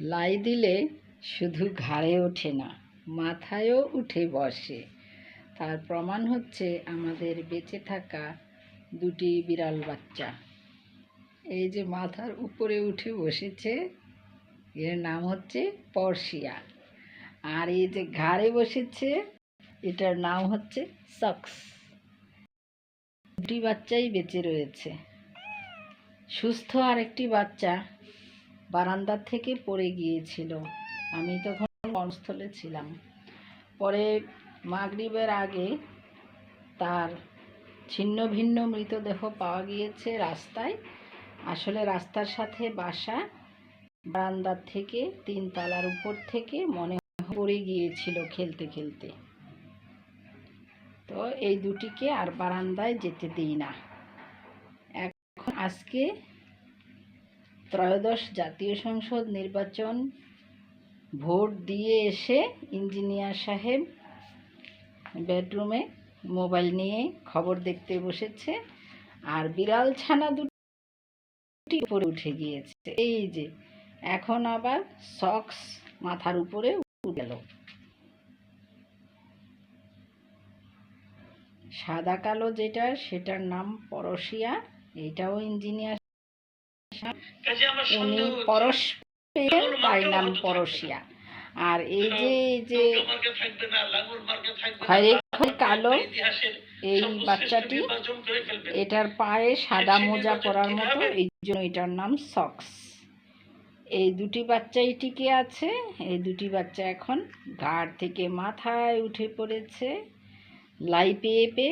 লাই দিলে শুধু ঘাড়ে ওঠে না, মাথায়ও উঠে বসে। তার প্রমাণ হচ্ছে আমাদের বেঁচে থাকা দুটি বিড়াল বাচ্চা। এই যে মাথার উপরে উঠে বসেছে, এর নাম হচ্ছে পর্শিয়া। আর এই যে ঘাড়ে বসেছে, এটার নাম হচ্ছে সক্স। দুটি বাচ্চাই বেঁচে রয়েছে। সুস্থ আরেকটি বাচ্চা বারান্দার থেকে পড়ে গিয়েছিল। আমি তখন কর্মস্থলে ছিলাম। পরে মাগরিবের আগে তার ছিন্ন ভিন্ন মৃতদেহ পাওয়া গিয়েছে রাস্তায়। আসলে রাস্তার সাথে বাসা বারান্দার থেকে তিন তলার উপর থেকে মনে পড়ে গিয়েছিল খেলতে খেলতে। তো এই দুটিকে আর বারান্দায় যেতে দিই না। এখন আজকে ত্রয়োদশ জাতীয় সংসদ নির্বাচন ভোট দিয়ে এসে ইঞ্জিনিয়ার সাহেব বেডরুমে মোবাইল নিয়ে খবর দেখতে বসেছে আর বিড়াল ছানা দুটি উপরে উঠে গিয়েছে। এই যে, এখন আবার সক্স মাথার উপরে উঠে গেল। সাদা কালো যেটা, সেটার নাম পরশিয়া, এটাও ইঞ্জিনিয়ার উনি পরশ তাই নাম পরশিয়া। আর এই যে এই যে খয়েরি খয়েরি কালো। এই বাচ্চাটি। এটার পায়ে সাদা মোজা পরার মতো এই জন্য এটার নাম সক্স। এই দুটি বাচ্চাই টিকে আছে। এই দুটি বাচ্চা এখন ঘাড় থেকে মাথায় উঠে পড়েছে। লাই পেয়ে পেয়ে